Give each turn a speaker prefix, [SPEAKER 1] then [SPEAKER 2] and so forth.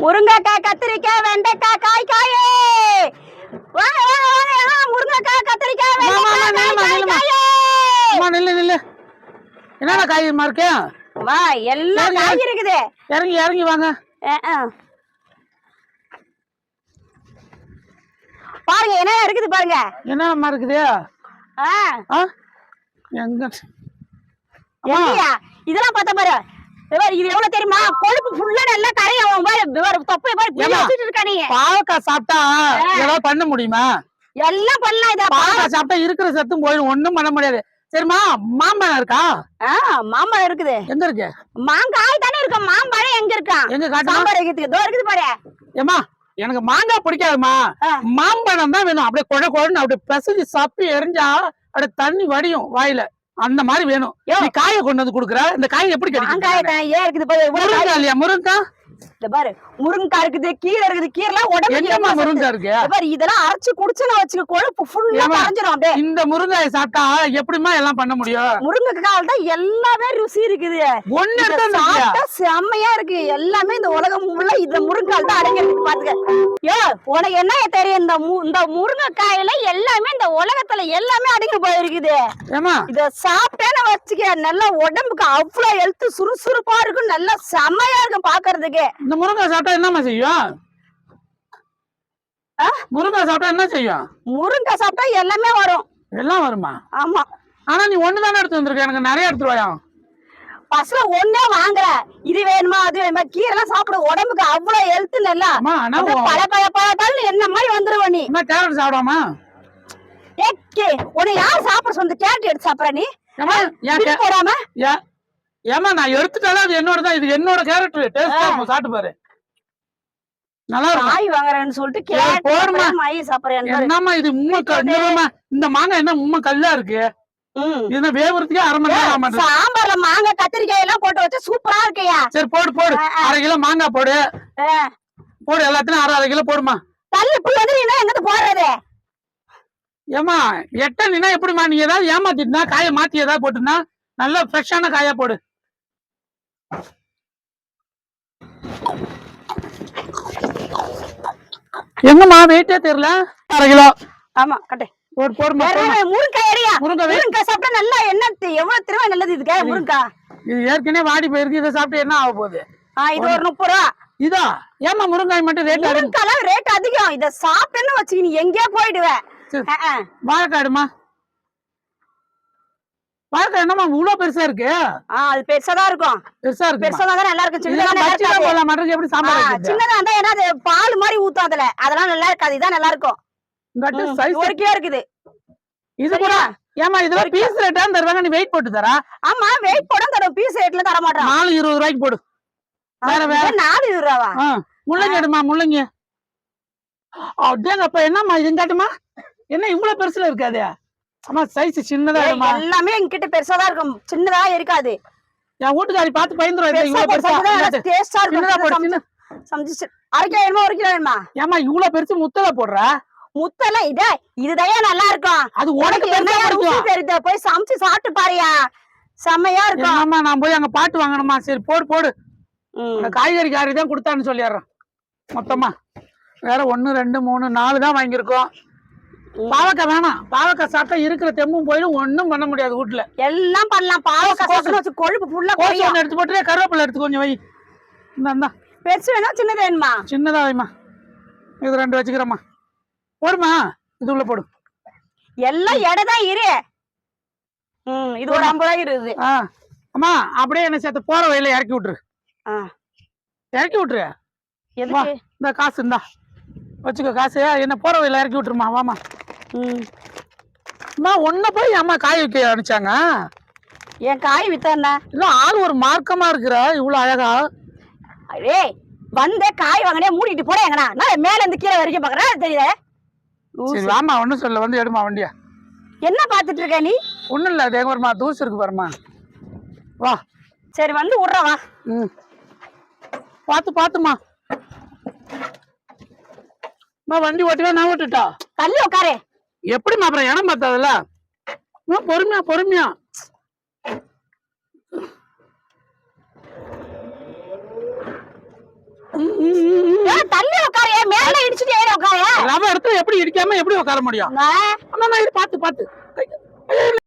[SPEAKER 1] முருங்கைக்காய் கத்திரிக்காய் வெண்டைக்காய் காய் காயே முருங்கைக்காய் கத்திரிக்காய்
[SPEAKER 2] நில்லு நில்லு. என்னடா காய்கறிமா இருக்கு?
[SPEAKER 1] வா எல்லா
[SPEAKER 2] சரி,
[SPEAKER 1] காய் இருக்குது.
[SPEAKER 2] இறங்கி இறங்கி வாங்க.
[SPEAKER 1] பாருங்க என்ன இருக்குது பாருங்க.
[SPEAKER 2] என்னம்மா இருக்குது? எங்க?
[SPEAKER 1] இதெல்லாம் பார்த்தா பாரு, இது எவ்வளவு தெரியுமா? கொழுப்பு ஃபுல்லா நல்லா தொப்பை இருக்கா நீ?
[SPEAKER 2] பாவக்காய் சாப்பிட்டா ஏதாவது பண்ண முடியுமா?
[SPEAKER 1] எல்லாம் பண்ணலாம் இத.
[SPEAKER 2] பாவக்காய் சாப்பிட்டா இருக்கிற சத்தும் போயிடும் ஒண்ணும் பண்ண முடியாது. சரிம்மா மாம்பழம் இருக்கா?
[SPEAKER 1] மாம்பழம் இருக்குது.
[SPEAKER 2] எங்க இருக்கு?
[SPEAKER 1] மாங்காய் தானே இருக்கும் மாம்பழம் எங்க இருக்கான்
[SPEAKER 2] எங்க காட்டுமா?
[SPEAKER 1] சாம்பார் வைக்கிறதுக்கு. இதோ இருக்குது பாரு.
[SPEAKER 2] ஏமா எனக்கு மாங்காய் பிடிக்காதுமா. மாம்பழம் தான் வேணும். அப்படியே கொழ கொழன்னு அப்படியே பிசைஞ்சு சப்பி எரிஞ்சா அப்படியே தண்ணி வடியும் வாயில. அந்த மாதிரி வேணும். காயை கொண்டு வந்து குடுக்குற. இந்த காய் எப்படி கிடைக்கும்
[SPEAKER 1] இருக்குது.
[SPEAKER 2] முருங்கா இல்லையா? முருங்கா?
[SPEAKER 1] இந்த பாரு முருங்கைக்காய் இருக்குது கீரை இருக்குது கீரைலாம் உடம்புக்கு
[SPEAKER 2] என்னம்மா
[SPEAKER 1] எவ்வளவு சத்து.
[SPEAKER 2] முருங்கா இருக்கு?
[SPEAKER 1] பாரு இதெல்லாம் அரைச்சு குடிச்சுன்னு வச்சுக்க கொழுப்பு ஃபுல்லா
[SPEAKER 2] ஏம்மா?
[SPEAKER 1] கரைஞ்சிரும் அப்படியே.
[SPEAKER 2] இந்த முருங்காயை சாப்பிட்டா எப்படிம்மா எல்லாம் பண்ண முடியும்?
[SPEAKER 1] முருங்கைக்காய் தான் எல்லாமே ருசி இருக்குது.
[SPEAKER 2] ஒண்ணு?
[SPEAKER 1] சாப்பிட்டா செம்மையா இருக்கு. எல்லாமே இந்த உலகம் ஃபுல்லா இந்த முருங்கால் தான் அடங்கிருக்கு பாத்துக்க. யோ உனக்கு என்ன தெரியும்? இந்த இந்த முருங்கைக்காயில எல்லாமே இந்த உலகத்துல எல்லாமே அடங்கி போயிருக்குது. இத சாப்பிட்டேன்னு வச்சுக்க நல்லா உடம்புக்கு அவ்வளவு ஹெல்த் சுறுசுறுப்பா இருக்கும் நல்லா செம்மையா இருக்கும் பாக்குறதுக்கு.
[SPEAKER 2] இந்த முருங்கை சாப்பிட்டா என்னம்மா செய்யும்? முருங்கை சாப்பிட்டா என்ன செய்யும்?
[SPEAKER 1] முருங்கை சாப்பிட்டா எல்லாமே வரும்.
[SPEAKER 2] எல்லாம் வருமா?
[SPEAKER 1] ஆமா.
[SPEAKER 2] ஆனா நீ ஒண்ணு தானே எடுத்து வந்திருக்க? எனக்கு நிறைய எடுத்து வாயா.
[SPEAKER 1] பஸ்ல ஒண்ணே வாங்குற. இது வேணுமா அது வேணுமா? கீரை எல்லாம் சாப்பிட. உடம்புக்கு அவ்வளவு ஹெல்த் அப்படியே பழ பழ பழத்தாலும் என்ன மாதிரி வந்துருவ நீ?
[SPEAKER 2] கேரட் சாப்பிடாமா
[SPEAKER 1] ஏக்கே உன்னை யார் சாப்பிட சொந்த கேரட் எடுத்து சாப்பிடுற நீ? போடாம?
[SPEAKER 2] ஏ- ஏம்மா நான் எடுத்துட்டாலும் அது என்னோட தான் இது என்னோட கேரட் டேஸ்ட் இருக்கும் சாப்பிட்டு பாரு. நல்லா இருக்கும்.
[SPEAKER 1] காய் வாங்குறேன்னு சொல்லிட்டு கேரட்
[SPEAKER 2] போடுமா.
[SPEAKER 1] சாப்பிடுறேன், மாய் சாப்பிடுறேன்
[SPEAKER 2] என்னம்மா இது உண்மை க- இந்த மாங்காய் என்ன உண்மை கல்லா இருக்கு? இது வேவுறதுக்கே அரை மணி நேரம்
[SPEAKER 1] சாம்பார்ல மாங்காய் கத்திரிக்காய் எல்லாம் போட்டு வச்சா சூப்பரா இருக்கையா?
[SPEAKER 2] சரி போடு போடு. அரை கிலோ மாங்காய் போடு. போடு எல்லாத்தையும் அரை அரை கிலோ போடுமா
[SPEAKER 1] தள்ளி இப்படி வந்து நீ எங்கிட்டு போடுறது?
[SPEAKER 2] ஏமா எட்ட நீனா எப்படிமா நீ ஏதாவது ஏமாத்திட்டுனா காயை மாத்தி ஏதாவது போட்டுனா நல்லா ஃப்ரெஷ்ஷான காயா போடு. எங்கம்மா? வெயிட்டே தெரியல. அரை கிலோ.
[SPEAKER 1] ஆமா கட்டு.
[SPEAKER 2] போடு போடுமா
[SPEAKER 1] முருங்காய் எரியா
[SPEAKER 2] முருங்கை வெயிட்
[SPEAKER 1] முருங்காய் சாப்பிட்டா நல்லா என்ன எவ்வளவு திரும்ப நல்லது இதுக்கு? முருங்காய்
[SPEAKER 2] இது ஏற்கனவே வாடி போயிருக்கு. இதை சாப்பிட்டு என்ன ஆக போகுது?
[SPEAKER 1] இது ஒரு முப்பது ரூபா.
[SPEAKER 2] இதா? ஏமா முருங்காய் மட்டும் ரேட்
[SPEAKER 1] முருங்காய் ரேட் அதிகம். இத சாப்பிட்டேன்னு வச்சுக்க நீ எங்கேயோ போயிடுவ.
[SPEAKER 2] சரி.
[SPEAKER 1] ஆ, ஆ.
[SPEAKER 2] வாழைக்காடுமா? வாழைக்காய் என்னம்மா இவ்வளவு பெருசா இருக்கு?
[SPEAKER 1] ஆ அது பெருசாதான் இருக்கும்.
[SPEAKER 2] பெருசா இருக்கு
[SPEAKER 1] பெருசா தான் நல்லா இருக்கும் சின்னதா
[SPEAKER 2] போடலாம் எப்படி சாம்பார்
[SPEAKER 1] சின்னதா இருந்தா ஏன்னா அது பால் மாதிரி ஊத்தும் அதுல. அதெல்லாம் நல்லா இருக்காது. இதான் நல்லா இருக்கும். ஒரு கிலோ இருக்குது.
[SPEAKER 2] இது கூட? ஏமா இதெல்லாம் பீஸ் ரேட்டா தருவாங்க. நீ வெயிட் போட்டு தரா?
[SPEAKER 1] ஆமா வெயிட் போட தரும் பீஸ் ரேட்ல தர மாட்டான்
[SPEAKER 2] நாலு இருபது ரூபாய்க்கு போடு. வேற, வேற.
[SPEAKER 1] நாலு இருபது ரூபாவா?
[SPEAKER 2] முள்ளங்கி எடுமா முள்ளங்கி? அப்படியேங்கப்பா என்னம்மா இது காட்டுமா என்ன இவ்வளவு பெருசுல இருக்காது? அம்மா சைஸ் சின்னதா இருக்குமா?
[SPEAKER 1] எல்லாமே என்கிட்ட பெருசாதான் இருக்கும். சின்னதா இருக்காது.
[SPEAKER 2] என் வீட்டுக்காரி பார்த்து பயந்துரும்.
[SPEAKER 1] பெருசா
[SPEAKER 2] இவ்வளவு பெருசா.
[SPEAKER 1] டேஸ்டா இருக்கும். சமைச்சு அரை கிலோ வேணுமா ஒரு கிலோ வேணுமா?
[SPEAKER 2] ஏமா இவ்வளவு பெருசு முத்தல போடுற?
[SPEAKER 1] முத்தெல்லாம் இதே இதுதான் நல்லா இருக்கும்.
[SPEAKER 2] அது உனக்கு பெருசா
[SPEAKER 1] ருசி
[SPEAKER 2] பிடிக்கும்.
[SPEAKER 1] தெரியுது? போய் சமைச்சு சாப்பிட்டு பாரியா. செம்மையா இருக்கும்.
[SPEAKER 2] ஆமா நான் போய் அங்க பாட்டு வாங்கணுமா? சரி போடு போடு.
[SPEAKER 1] ம்.
[SPEAKER 2] அந்த காய்கறிக்காரி தான் கொடுத்தான்னு சொல்லிடுறேன். மொத்தமா. வேற ஒண்ணு ரெண்டு மூணு நாலு தான் வாங்கியிருக்கோம். பாவக்காய் வேணாம். பாவக்காய் சாப்பிட்டா இருக்கிற தெம்பும் போயிடும் ஒண்ணும் பண்ண முடியாது வீட்டுல
[SPEAKER 1] எல்லாம் பண்ணலாம். பாவக்காய் வச்சு கொழுப்பு ஃபுல்லா
[SPEAKER 2] கோசு ஒன்று எடுத்து போட்டு கருவேப்பிலை எடுத்து கொஞ்சம் வை. இந்த
[SPEAKER 1] பெருசு வேணா சின்னது வேணுமா?
[SPEAKER 2] சின்னதா வைமா இது ரெண்டு வச்சுக்கிறேம்மா. போடுமா இது உள்ள போடு.
[SPEAKER 1] எல்லாம் எடை தான் இரு. ம் இது ஒரு ஐம்பது ரூபாய் இருக்குது
[SPEAKER 2] ஆ அம்மா அப்படியே என்ன சேர்த்து போற வழியில இறக்கி விட்டுரு.
[SPEAKER 1] ஆ.
[SPEAKER 2] இறக்கி விட்டுரு. இந்த காசு இந்தா. வச்சுக்கோ காசு என்ன போற வழியில இறக்கி விட்டுருமா? வாமா
[SPEAKER 1] ம்.
[SPEAKER 2] அம்மா ஒன்ன போய் அம்மா காய் வைக்க அனுப்பிச்சாங்க
[SPEAKER 1] என் காய் வித்தா
[SPEAKER 2] இல்ல ஆள் ஒரு மார்க்கமா இருக்கிற? இவ்வளவு அழகா.
[SPEAKER 1] ஏய் வந்தே காய் வாங்கினே மூடிட்டு போட எங்கடா? நான் மேல இருந்து கீழே வரைக்கும் பாக்குறேன் தெரியுதே
[SPEAKER 2] சரி வாமா ஒண்ணும் சொல்ல வந்து எடுமா வண்டியா.
[SPEAKER 1] என்ன பாத்துட்டு இருக்க நீ?
[SPEAKER 2] ஒண்ணும் இல்ல அது எங்க வருமா? தூசு இருக்கு பாருமா வா.
[SPEAKER 1] சரி வந்து விட்ற வா.
[SPEAKER 2] ம். பார்த்து பார்த்துமா மா வண்டி ஓட்டுவே நான் ஓட்டுட்டா?
[SPEAKER 1] தள்ளி உட்காரு
[SPEAKER 2] எப்படிமா அப்புறம் இடம் பார்த்தாதுல பொறுமையா பொறுமையா. தள்ளி உட்காரு மேல இடிச்சிட்டு ஏறி உட்காரு எப்படி இடிக்காம எப்படி உட்கார முடியும்?
[SPEAKER 1] அண்ணா
[SPEAKER 2] நான் இது பாத்து பாத்து.